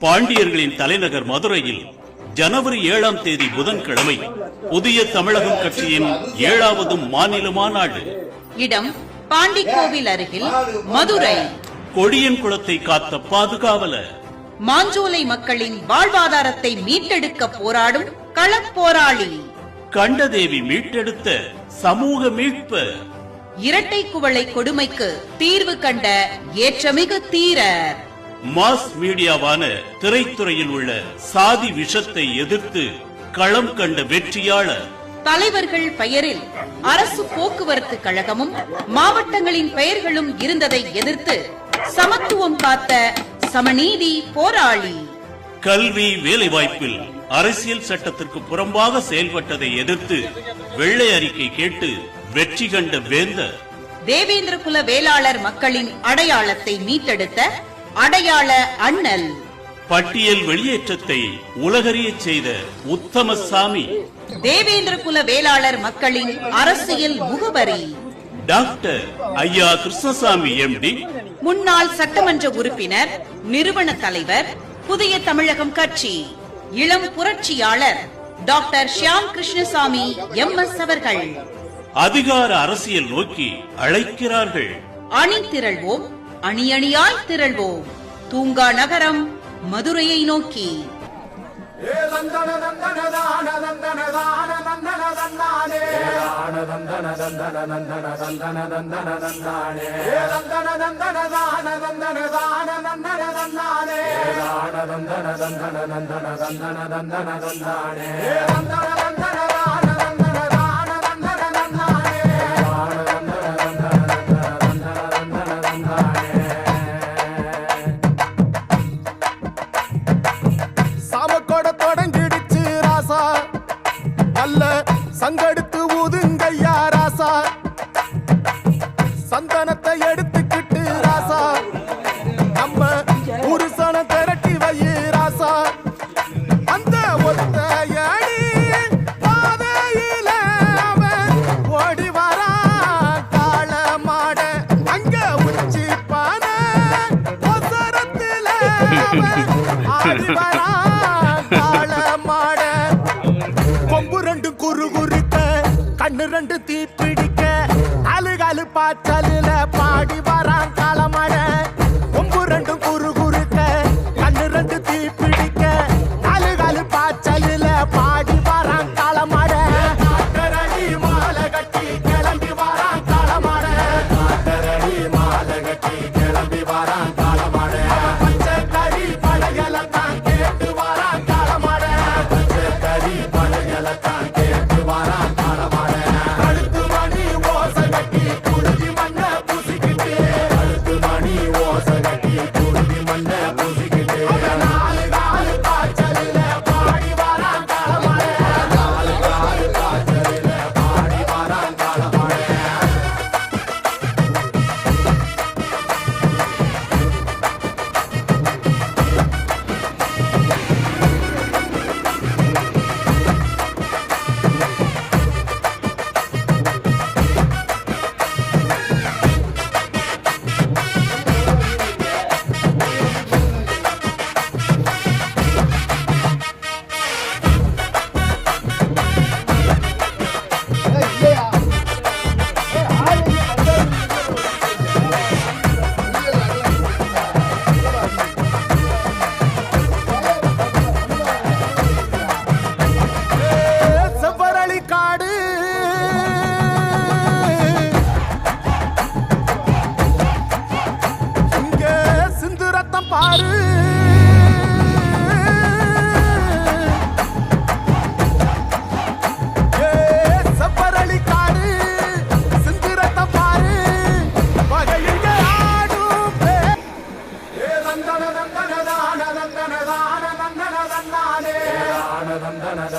பாண்டியர்களின் தலைநகர் மதுரையில் ஜனவரி ஏழாம் தேதி புதன்கிழமை புதிய தமிழகம் கட்சியின் ஏழாவது மாநில மாநாடு இடம் பாண்டிக்கோவில் அருகில் மதுரை. கொடியன் குளத்தை காத்த பாதுகாவலர். மாஞ்சோலை மக்களின் வாழ்வாதாரத்தை மீட்டெடுக்க போராடும் களப்போராளி. கண்டதேவி மீட்டெடுத்த சமூக மீட்பர் இரட்டை குவளை கொடுமைக்கு தீர்வு கண்ட ஏற்றமிகு தீரர். மாஸ் மீடியாவான திரைத்துறையில் உள்ள சாதி விஷத்தை எதிர்த்து களம் கண்ட வெற்றியாளர். தலைவர்கள் பெயரில் அரசு போக்குவரத்து கழகமும் மாவட்டங்களின் பெயர்களும் இருந்ததை எதிர்த்து சமத்துவம் காத்த சமநீதி போராளி. கல்வி வேலைவாய்ப்பில் அரசியல் சட்டத்திற்கு புறம்பாக செயல்பட்டதை எதிர்த்து வெள்ளை அறிக்கை கேட்டு வெற்றி கண்ட வேந்தர். தேவேந்திர குல வேளாளர் மக்களின் அடையாளத்தை மீட்டெடுத்த அடையாள அண்ணல். பட்டியல் வெளியேற்றத்தை உலகறியச் செய்த உத்தமசாமி. தேவேந்திர குல வேளாளர் மக்களின் அரசியல் முகவரி. டாக்டர் ஐயா கிருஷ்ணசாமி எம்டி முன்னாள் சட்டமன்ற உறுப்பினர் நிறுவன தலைவர் புதிய தமிழகம் கட்சி. இளம் புரட்சியாளர் doctor Shyam Krishnasamy M S அவர்கள். அதிகார அரசியல் நோக்கி அழைக்கிறார்கள். அணி திரள்வோம் அணி அணியாய் திரள்வோம். தூங்கா நகரம் மதுரையை நோக்கி. நந்தன சங்கெடுத்து ஊதுங்கய்யா ராசா சந்தனத்தை எடுத்துக்கிட்டு ராசா. நம்ம புருஷனை திரட்டி வை ராசா. அந்த ஒத்த அடி பாதையில ஓடி வரான் காள மாட அங்க உச்சி ஆடி நாலு காலு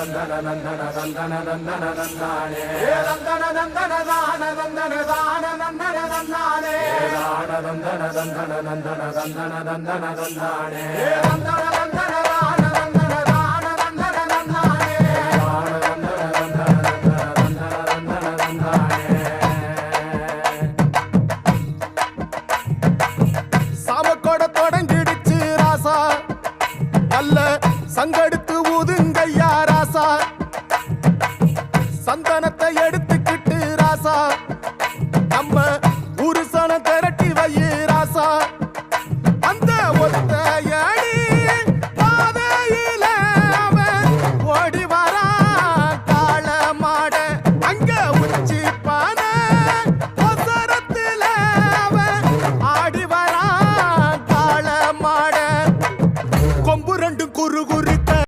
தந்தன தந்தன தந்தன தந்தானே ஏ தந்தன தந்தன தான தந்தன தான தந்தன தந்தானே தான தந்தன தந்தன தந்தன தந்தன தந்தானே ஏ தந்தன தந்தன தான தந்தன தான தந்தன தந்தானே தான தந்தன தந்தன தந்தன தந்தன தந்தன தந்தானே சாமக்கோட தொடங்கிடுச்சு ராசா. சங்கடுத்து ஊதுங்கய்யா ராசா? சந்தனத்தை எடுத்துக்கிட்டு ராசா? நம்ம ஊரு சனத்தை